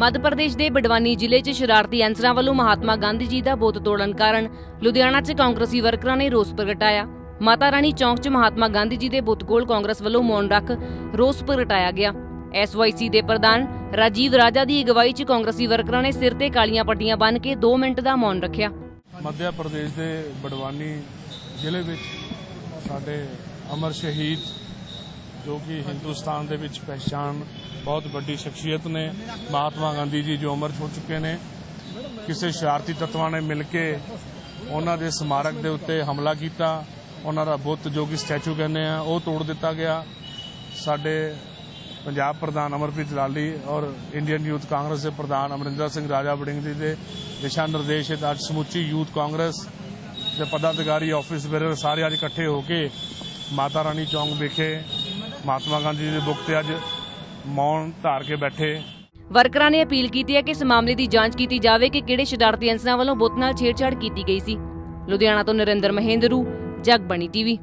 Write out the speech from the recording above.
ਮੱਧ ਪ੍ਰਦੇਸ਼ ਦੇ ਬਡਵਾਨੀ ਜ਼ਿਲ੍ਹੇ 'ਚ ਸ਼ਰਾਰਤੀ ਅਨਸਰਾਂ ਵੱਲੋਂ ਮਹਾਤਮਾ ਗਾਂਧੀ ਜੀ ਦਾ ਬੁੱਤ ਤੋੜਨ ਕਾਰਨ ਲੁਧਿਆਣਾ 'ਚ ਕਾਂਗਰਸੀ ਵਰਕਰਾਂ ਨੇ ਰੋਸ ਪ੍ਰਗਟਾਇਆ। ਮਾਤਾ ਰਾਣੀ ਚੌਂਕ 'ਚ ਮਹਾਤਮਾ ਗਾਂਧੀ ਜੀ ਦੇ ਬੁੱਤ ਕੋਲ ਕਾਂਗਰਸ ਵੱਲੋਂ ਮੌਨ ਰੱਖ ਰੋਸ ਪ੍ਰਗਟਾਇਆ ਗਿਆ। ਐਸਵਾਈਸੀ ਦੇ ਪ੍ਰਧਾਨ ਰਾਜੀਵ ਰਾਜਾ ਦੀ ਅਗਵਾਈ 'ਚ ਕਾਂਗਰਸੀ ਵਰਕਰਾਂ ਨੇ ਸਿਰ ਤੇ ਕਾਲੀਆਂ ਪੱਟੀਆਂ ਬੰਨ ਕੇ 2 ਮਿੰਟ ਦਾ ਮੌਨ ਰੱਖਿਆ। ਮੱਧ ਪ੍ਰਦੇਸ਼ ਦੇ ਬਡਵਾਨੀ ਜ਼ਿਲ੍ਹੇ ਵਿੱਚ ਸਾਡੇ ਅਮਰ ਸ਼ਹੀਦ ਜੋ ਕਿ ਹਿੰਦੁਸਤਾਨ ਦੇ ਵਿੱਚ ਪਹਿਚਾਨ ਬਹੁਤ ਵੱਡੀ ਸ਼ਖਸੀਅਤ ਨੇ। ਮਹਾਤਮਾ ਗਾਂਧੀ ਜੀ ਜੋ ਅਮਰ ਹੋ ਚੁੱਕੇ ਨੇ। ਕਿਸੇ ਸ਼ਰਾਰਤੀ ਤੱਤਵਾਂ ਨੇ ਮਿਲ ਕੇ ਉਹਨਾਂ ਦੇ ਸਮਾਰਕ ਦੇ ਉੱਤੇ ਹਮਲਾ ਕੀਤਾ। ਉਹਨਾਂ ਦਾ ਬੁੱਤ ਜੋ ਕਿ ਸਟੈਚੂ ਕਹਿੰਦੇ ਆ, ਉਹ ਤੋੜ ਦਿੱਤਾ ਗਿਆ। ਸਾਡੇ ਪੰਜਾਬ ਪ੍ਰਧਾਨ ਅਮਰਪ੍ਰੀਤ ਲਾਲੀ ਔਰ ਇੰਡੀਅਨ ਯੂਥ ਕਾਂਗਰਸ ਦੇ ਪ੍ਰਧਾਨ ਅਮਰਿੰਦਰ ਸਿੰਘ ਰਾਜਾ ਵੜਿੰਗ ਜੀ ਦੇ ਦਿਸ਼ਾ ਨਿਰਦੇਸ਼ ਹੇਠ ਅੱਜ ਸਮੁੱਚੀ ਯੂਥ ਕਾਂਗਰਸ ਦੇ ਪਦਾਧਿਕਾਰੀ ਆਫਿਸ ਬੇਰਰ ਸਾਰੇ ਅੱਜ ਇਕੱਠੇ ਹੋ ਕੇ ਮਾਤਾ ਰਾਣੀ ਚੌਂਕ ਵਿਖੇ ਮਹਾਤਮਾ ਗਾਂਧੀ ਜੀ ਦੇ ਬੁੱਕ ਤੇ ਅੱਜ ਮੌਨ ਧਾਰ ਕੇ ਬੈਠੇ। ਵਰਕਰਾਂ ਨੇ ਅਪੀਲ ਕੀਤੀ ਹੈ ਕਿ ਇਸ ਮਾਮਲੇ ਦੀ ਜਾਂਚ ਕੀਤੀ ਜਾਵੇ ਕਿ ਕਿਹੜੇ ਸ਼ਰਾਰਤੀ ਅਨਸਰਾਂ ਵੱਲੋਂ ਬੁੱਤ ਨਾਲ ਛੇੜਛਾੜ ਕੀਤੀ ਗਈ ਸੀ। ਲੁਧਿਆਣਾ ਤੋਂ ਨਰਿੰਦਰ ਮਹੇਂਦਰੂ, ਜਗਬਣੀ ਟੀਵੀ।